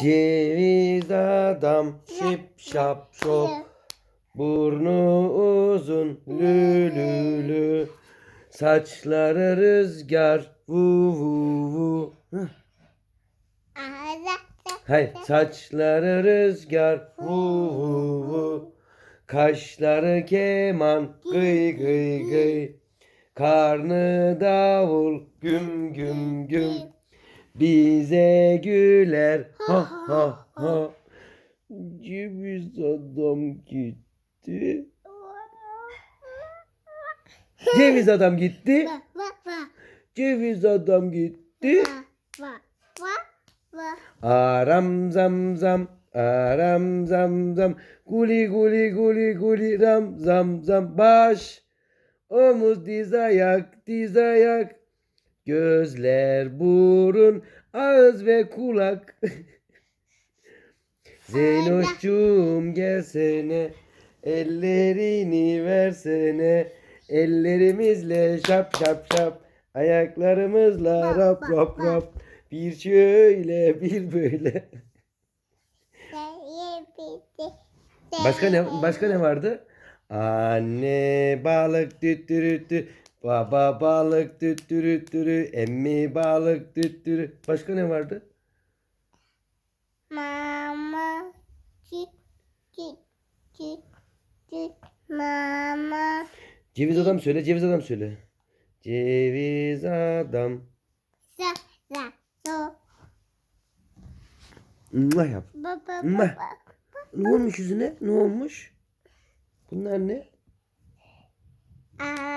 Ceviz adam şip şap şop. Burnu uzun lülülü. Saçları rüzgar vu vu vu. Hayır saçları rüzgar vu vu vu. Kaşları keman gıy gıy gıy. Karnı davul güm güm güm. Bize güler ha ha ha. Ceviz adam gitti. Ceviz adam gitti. Ceviz adam gitti. Aram zam zam. Aram zam zam. Guli guli guli guli ram zam zam. Baş. Omuz diz ayak diz ayak. Gözler burun ağız ve kulak. Zeynoşcuğum gelsene. Ellerini versene. Ellerimizle şap şap şap. Ayaklarımızla rap rap rap. Bir şöyle bir böyle. Başka ne başka ne vardı? Anne balık düttürüttü. Baba balık düttürüttürü. Emmi balık düttürü. Başka ne vardı? Mama, cik, cik, cik, cik, mama, Ceviz adam söyle, ceviz adam söyle. Ceviz adam. sa, sa, so, Ne yap? baba, Mwah. baba. Ne olmuş yüzüne? Ne olmuş? Bunlar ne? Cik,